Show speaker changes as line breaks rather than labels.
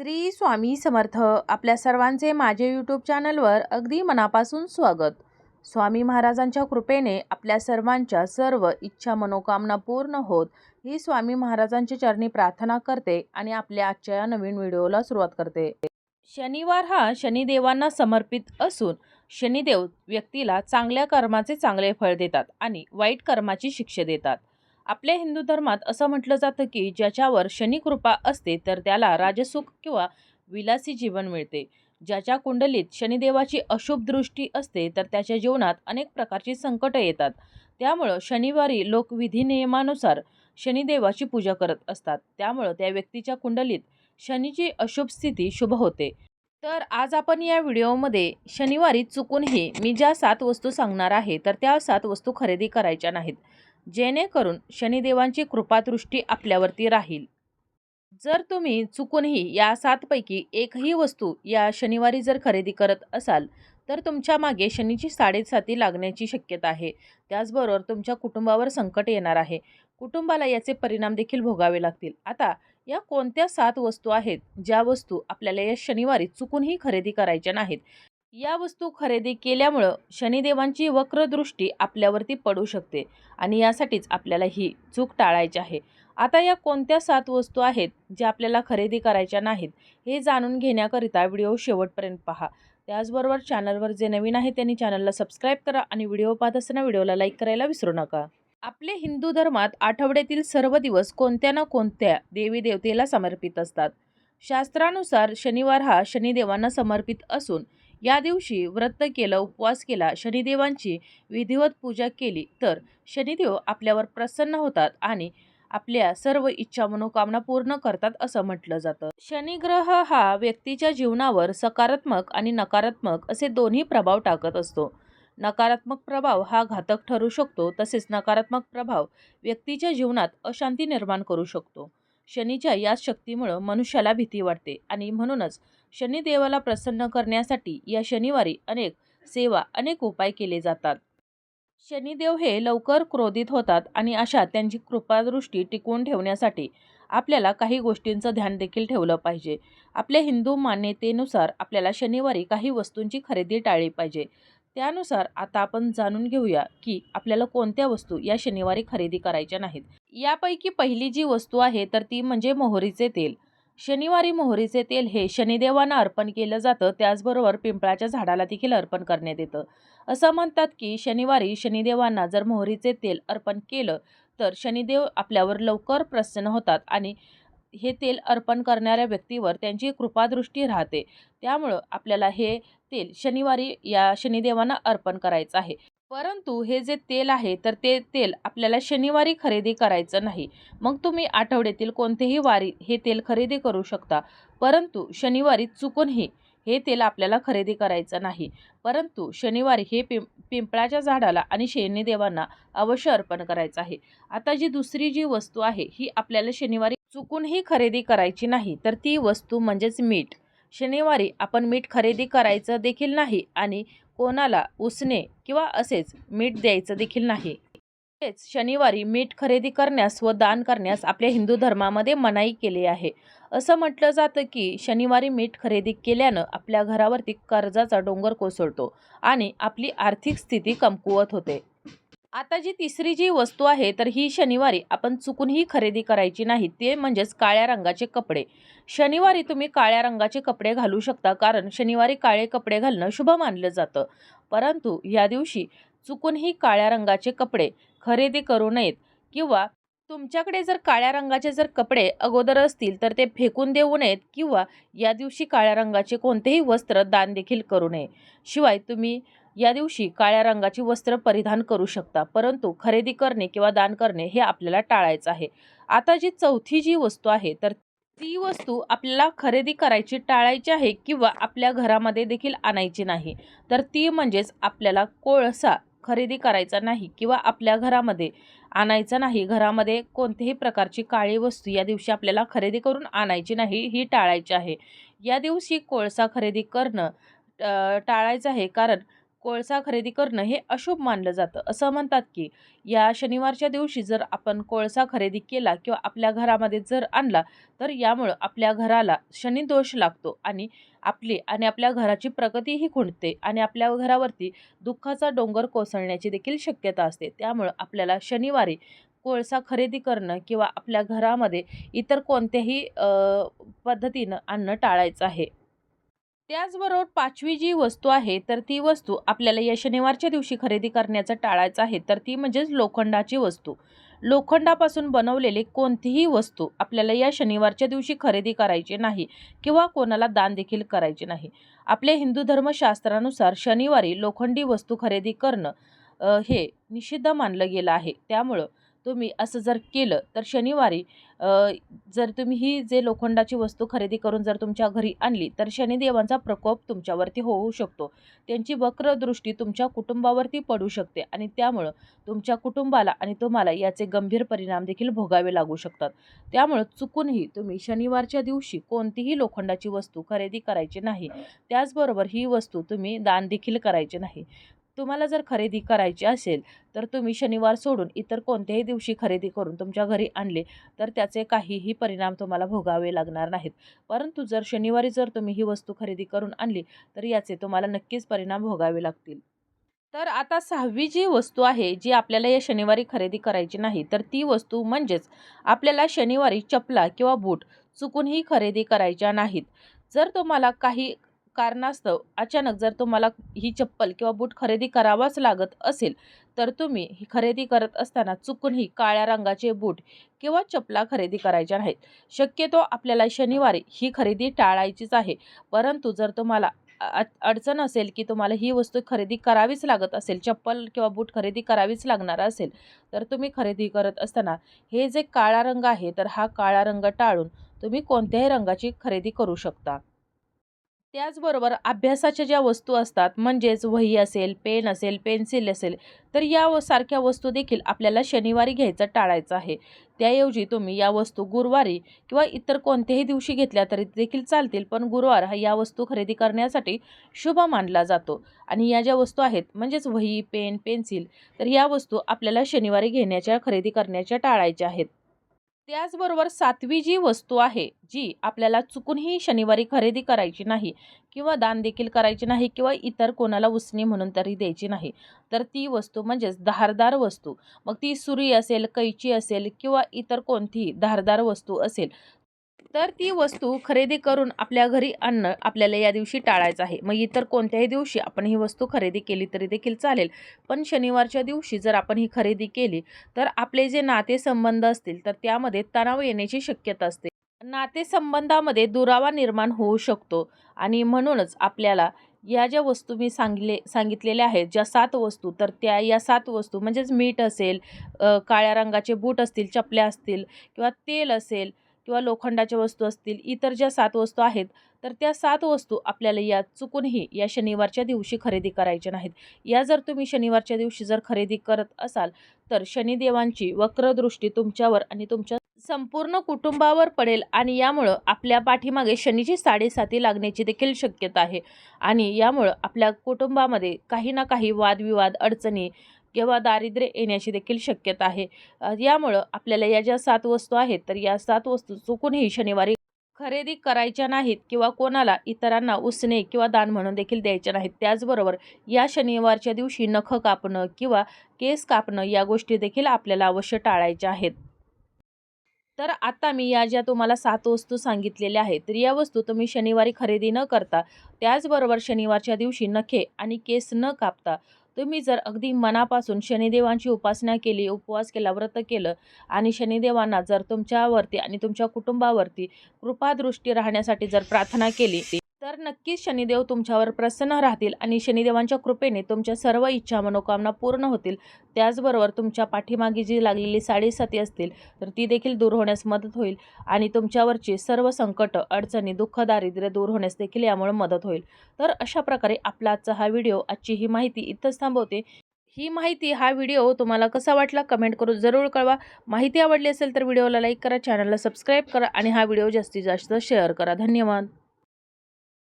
श्री स्वामी समर्थ आपल्या सर्वांचे माझे यूट्यूब चॅनलवर अगदी मनापासून स्वागत. स्वामी महाराजांच्या कृपेने आपल्या सर्वांच्या सर्व इच्छा मनोकामना पूर्ण होत ही स्वामी महाराजांच्या चरणी प्रार्थना करते आणि आपल्या आजच्या या नवीन व्हिडिओला सुरुवात करते. शनिवार हा शनिदेवांना समर्पित असून शनिदेव व्यक्तीला चांगल्या कर्माचे चांगले फळ देतात आणि वाईट कर्माची शिक्षा देतात. आपल्या हिंदू धर्मात असं म्हटलं जातं की ज्याच्यावर शनी कृपा असते तर त्याला राजसुख किंवा विलासी जीवन मिळते. ज्याच्या कुंडलीत शनिदेवाची अशुभ दृष्टी असते तर त्याच्या जीवनात अनेक प्रकारची संकटं येतात. त्यामुळं शनिवारी लोक विधी नियमानुसार शनिदेवाची पूजा करत असतात. त्यामुळं त्या व्यक्तीच्या कुंडलीत शनीची अशुभ स्थिती शुभ होते. तर आज आपण या व्हिडिओमध्ये शनिवारी चुकूनही मी ज्या सात वस्तू सांगणार आहे तर त्या सात वस्तू खरेदी करायच्या नाहीत. जेणेकरून शनिदेवांची कृपादृष्टी आपल्यावरती राहील. जर तुम्ही चुकूनही या सातपैकी एकही वस्तू या शनिवारी जर खरेदी करत असाल तर तुमच्या मागे शनीची साडेसाती लागण्याची शक्यता आहे. त्याचबरोबर तुमच्या कुटुंबावर संकट येणार आहे. कुटुंबाला याचे परिणाम देखील भोगावे लागतील. आता या कोणत्या सात वस्तू आहेत ज्या वस्तू आपल्याला या शनिवारी चुकूनही खरेदी करायच्या नाहीत? या वस्तू खरेदी केल्यामुळं शनिदेवांची वक्रदृष्टी आपल्यावरती पडू शकते आणि यासाठीच आपल्याला ही चूक टाळायची आहे. आता या कोणत्या सात वस्तू आहेत ज्या आपल्याला खरेदी करायच्या नाहीत हे जाणून घेण्याकरिता व्हिडिओ शेवटपर्यंत पहा. त्याचबरोबर चॅनलवर जे नवीन आहे त्यांनी चॅनलला सबस्क्राईब करा आणि व्हिडिओ पाहत असताना व्हिडिओला लाईक करायला विसरू नका. आपले हिंदू धर्मात आठवड्यातील सर्व दिवस कोणत्या ना कोणत्या देवी देवतेला समर्पित असतात? शास्त्रानुसार शनिवार हा शनिदेवांना समर्पित असून या दिवशी व्रत केलं उपवास केला शनिदेवांची विधिवत पूजा केली तर शनिदेव आपल्यावर प्रसन्न होतात आणि आपल्या सर्व इच्छा मनोकामना पूर्ण करतात असं म्हटलं जातं. शनिग्रह हा व्यक्तीच्या जीवनावर सकारात्मक आणि नकारात्मक असे दोन्ही प्रभाव टाकत असतो. नकारात्मक प्रभाव हा घातक ठरू शकतो तसेच नकारात्मक प्रभाव व्यक्तीच्या जीवनात अशांती निर्माण करू शकतो. शनीच्या याच शक्तीमुळं मनुष्याला भीती वाटते आणि म्हणूनच शनिदेवाला प्रसन्न करण्यासाठी या शनिवारी अनेक सेवा अनेक उपाय केले जातात. शनिदेव हे लवकर क्रोधित होतात आणि अशा त्यांची कृपादृष्टी टिकवून ठेवण्यासाठी आपल्याला काही गोष्टींचं ध्यान देखील ठेवलं पाहिजे. आपल्या हिंदू मान्यतेनुसार आपल्याला शनिवारी काही वस्तूंची खरेदी टाळली पाहिजे. त्यानुसार आता आपण जाणून घेऊया की आपल्याला कोणत्या वस्तू या शनिवारी खरेदी करायच्या नाहीत. यापैकी पहिली जी वस्तू आहे तर ती म्हणजे मोहरीचे तेल. शनिवारी मोहरीचे तेल हे शनिदेवांना अर्पण केलं जातं. त्याचबरोबर पिंपळाच्या झाडाला देखील अर्पण करण्यात येतं. असं म्हणतात की शनिवारी शनिदेवांना जर मोहरीचे तेल अर्पण केलं तर शनिदेव आपल्यावर लवकर प्रसन्न होतात आणि हे तेल अर्पण करणाऱ्या व्यक्तीवर त्यांची कृपादृष्टी राहते. त्यामुळं आपल्याला हे तेल शनिवारी या शनिदेवांना अर्पण करायचं आहे. परंतु हे जे तेल आहे तर ते तेल आपल्याला शनिवारी खरेदी करायचं नाही. मग तुम्ही आठवड्यातील कोणतेही वारी हे तेल खरेदी करू शकता. परंतु शनिवारी चुकूनही हे तेल आपल्याला खरेदी करायचं नाही. परंतु शनिवारी हे पिं पिंपळाच्या झाडाला आणि शनिदेवांना अवश्य अर्पण करायचं आहे. आता जी दुसरी जी वस्तू आहे ही आपल्याला शनिवारी चुकूनही खरेदी करायची नाही तर ती वस्तू म्हणजेच मीठ. शनिवारी आपण मीठ खरेदी करायचं देखील नाही आणि कोणाला उसने किंवा असेच मीठ द्यायचं देखील नाही. तसेच शनिवारी मीठ खरेदी करण्यास व दान करण्यास आपल्या हिंदू धर्मामध्ये मनाई केली आहे. असं म्हटलं जातं की शनिवारी मीठ खरेदी केल्यानं आपल्या घरावरती कर्जाचा डोंगर कोसळतो आणि आपली आर्थिक स्थिती कमकुवत होते. आता जी तिसरी जी वस्तू आहे तर ही शनिवारी आपण चुकूनही खरेदी करायची नाही ते म्हणजेच काळ्या रंगाचे कपडे. शनिवारी तुम्ही काळ्या रंगाचे कपडे घालू शकता कारण शनिवारी काळे कपडे घालणं शुभ मानलं जातं. परंतु या दिवशी चुकूनही काळ्या रंगाचे कपडे खरेदी करू नयेत किंवा तुमच्याकडे जर काळ्या रंगाचे जर कपडे अगोदर असतील तर ते फेकून देऊ नयेत किंवा या दिवशी काळ्या रंगाचे कोणतेही वस्त्र दान देखील करू नये. शिवाय तुम्ही या दिवशी काळ्या रंगाची वस्त्र परिधान करू शकता परंतु खरेदी करणे किंवा दान करणे हे आपल्याला टाळायचं आहे. आता जी चौथी जी वस्तू आहे तर ती वस्तू आपल्याला खरेदी करायची टाळायची आहे किंवा आपल्या घरामध्ये देखील आणायची नाही तर ती म्हणजेच आपल्याला कोळसा खरेदी करायचा नाही किंवा आपल्या घरामध्ये आणायचा नाही. घरामध्ये कोणत्याही प्रकारची काळी वस्तू या दिवशी आपल्याला खरेदी करून आणायची नाही ही टाळायची आहे. या दिवशी कोळसा खरेदी करणं टाळायचं आहे कारण कोळसा खरेदी करणं हे अशुभ मानलं जातं. असं म्हणतात की या शनिवारच्या दिवशी जर आपण कोळसा खरेदी केला किंवा आपल्या घरामध्ये जर आणला तर यामुळं आपल्या घराला शनिदोष लागतो आणि आपली आणि आपल्या घराची प्रगतीही खुंटते आणि आपल्या घरावरती दुःखाचा डोंगर कोसळण्याची देखील शक्यता असते. त्यामुळं आपल्याला शनिवारी कोळसा खरेदी करणं किंवा आपल्या घरामध्ये इतर कोणत्याही पद्धतीनं आणणं टाळायचं आहे. त्याचबरोबर पाचवी जी वस्तू आहे तर ती वस्तू आपल्याला या शनिवारच्या दिवशी खरेदी करण्याचं टाळायचं आहे तर ती म्हणजेच लोखंडाची वस्तू. लोखंडापासून बनवलेली कोणतीही वस्तू आपल्याला या शनिवारच्या दिवशी खरेदी करायची नाही किंवा कोणाला दान देखील करायचे नाही. आपले हिंदू धर्मशास्त्रानुसार शनिवारी लोखंडी वस्तू खरेदी करणं हे निषिद्ध मानलं गेलं आहे. त्यामुळं तुम्ही असं जर केलं तर शनिवारी जर तुम्ही ही जे लोखंडाची वस्तू खरेदी करून जर तुमच्या घरी आणली तर शनिदेवांचा प्रकोप तुमच्यावरती होऊ शकतो. त्यांची वक्रदृष्टी तुमच्या कुटुंबावरती पडू शकते आणि त्यामुळं तुमच्या कुटुंबाला आणि तुम्हाला याचे गंभीर परिणाम देखील भोगावे लागू शकतात. त्यामुळं चुकूनही तुम्ही शनिवारच्या दिवशी कोणतीही लोखंडाची वस्तू खरेदी करायची नाही. त्याचबरोबर ही वस्तू तुम्ही दान देखील करायचे नाही. तुम्हाला जर खरेदी करायची असेल तर तुम्ही शनिवार सोडून इतर कोणत्याही दिवशी खरेदी करून तुमच्या घरी आणले तर त्याचे काहीही परिणाम तुम्हाला भोगावे लागणार नाहीत. परंतु जर शनिवारी जर तुम्ही ही वस्तू खरेदी करून आणली तर याचे तुम्हाला नक्कीच परिणाम भोगावे लागतील. तर आता सहावी जी वस्तू आहे जी आपल्याला या शनिवारी खरेदी करायची नाही तर ती वस्तू म्हणजेच आपल्याला शनिवारी चपला किंवा बूट चुकूनही खरेदी करायच्या नाहीत. जर तुम्हाला काही कारणास्तव अचानक जर तुम्हाला ही चप्पल किंवा बूट खरेदी करावाच लागत असेल तर तुम्ही ही खरेदी करत असताना चुकूनही काळ्या रंगाचे बूट किंवा चपला खरेदी करायच्या नाहीत. शक्यतो आपल्याला शनिवारी ही खरेदी टाळायचीच आहे. परंतु जर तुम्हाला अडचण असेल की तुम्हाला ही वस्तू खरेदी करावीच लागत असेल चप्पल किंवा बूट खरेदी करावीच लागणार असेल तर तुम्ही खरेदी करत असताना हे जे काळा रंग आहे तर हा काळा रंग टाळून तुम्ही कोणत्याही रंगाची खरेदी करू शकता. त्याचबरोबर अभ्यासाच्या ज्या वस्तू असतात म्हणजेच वही असेल पेन असेल पेन्सिल असेल तर या व सारख्या वस्तू देखील आपल्याला शनिवारी घ्यायचं टाळायचं आहे. त्याऐवजी तुम्ही या वस्तू गुरुवारी किंवा इतर कोणत्याही दिवशी घेतल्या तरी देखील चालतील पण गुरुवार हा या वस्तू खरेदी करण्यासाठी शुभ मानला जातो. आणि या ज्या वस्तू आहेत म्हणजेच वही पेन पेन्सिल तर या वस्तू आपल्याला शनिवारी घेण्याच्या खरेदी करण्याच्या टाळायच्या आहेत. त्याचबरोबर सातवी जी वस्तू आहे जी आपल्याला चुकूनही शनिवारी खरेदी करायची नाही किंवा दान देखील करायची नाही किंवा इतर कोणाला उसणी म्हणून तरी द्यायची नाही तर ती वस्तू म्हणजेच धारदार वस्तू. मग ती सुरी असेल कैची असेल किंवा इतर कोणतीही धारदार वस्तू असेल तर ती वस्तू खरेदी करून आपल्या घरी आणणं आपल्याला या दिवशी टाळायचं आहे. मग इतर कोणत्याही दिवशी आपण ही वस्तू खरेदी केली तरी देखील चालेल. पण शनिवारच्या दिवशी जर आपण ही खरेदी केली तर आपले जे नातेसंबंध असतील तर त्यामध्ये तणाव येण्याची शक्यता असते. नातेसंबंधामध्ये दुरावा निर्माण होऊ शकतो आणि म्हणूनच आपल्याला या ज्या वस्तू मी सांगले सांगितलेल्या आहेत ज्या सात वस्तू तर त्या या सात वस्तू म्हणजेच मीठ असेल काळ्या रंगाचे बूट असतील चपल्या असतील किंवा तेल असेल किंवा लोखंडाच्या वस्तू असतील इतर ज्या सात वस्तू आहेत तर त्या सात वस्तू आपल्याला या चुकूनही या शनिवारच्या दिवशी खरेदी करायच्या नाहीत. या जर तुम्ही शनिवारच्या दिवशी जर खरेदी करत असाल तर शनिदेवांची वक्रदृष्टी तुमच्यावर आणि तुमच्या संपूर्ण कुटुंबावर पडेल आणि यामुळं आपल्या पाठीमागे शनीची साडेसाती लागण्याची देखील शक्यता आहे. आणि यामुळं आपल्या कुटुंबामध्ये काही ना काही वादविवाद अडचणी किंवा दारिद्र्य येण्याची देखील शक्यता आहे. यामुळं आपल्याला या ज्या सात वस्तू आहेत तर या सात वस्तू चुकूनही शनिवारी खरेदी करायच्या नाहीत किंवा कोणाला इतरांना उसणे किंवा दान म्हणून देखील द्यायच्या नाहीत. त्याचबरोबर या शनिवारच्या दिवशी नख कापणं किंवा केस कापणं या गोष्टी देखील आपल्याला अवश्य टाळायच्या आहेत. तर आता मी या ज्या तुम्हाला सात वस्तू सांगितलेल्या आहेत तर या वस्तू तुम्ही शनिवारी खरेदी न करता त्याचबरोबर शनिवारच्या दिवशी नखे आणि केस न कापता तुम्ही जर अगदी मनापासून शनिदेवांची उपासना केली उपवास केला व्रत केलं आणि शनिदेवांना जर तुमच्यावरती आणि तुमच्या कुटुंबावरती कृपादृष्टी राहण्यासाठी जर प्रार्थना केली तर नक्कीच शनिदेव तुमच्यावर प्रसन्न राहतील आणि शनिदेवांच्या कृपेने तुमच्या सर्व इच्छा मनोकामना पूर्ण होतील. त्याचबरोबर तुमच्या पाठीमागे जी लागलेली साडेसाती असतील तर ती देखील दूर होण्यास मदत होईल आणि तुमच्यावरची सर्व संकट अडचणी दुःख दारिद्र्य दूर होण्यास देखील यामुळे मदत होईल. तर अशा प्रकारे आपला आजचा हा व्हिडिओ आजची ही माहिती इथंच थांबवते. ही माहिती हा व्हिडिओ तुम्हाला कसा वाटला कमेंट करून जरूर कळवा. माहिती आवडली असेल तर व्हिडिओला लाईक करा चॅनलला सबस्क्राईब करा आणि हा व्हिडिओ जास्तीत जास्त शेअर करा. धन्यवाद.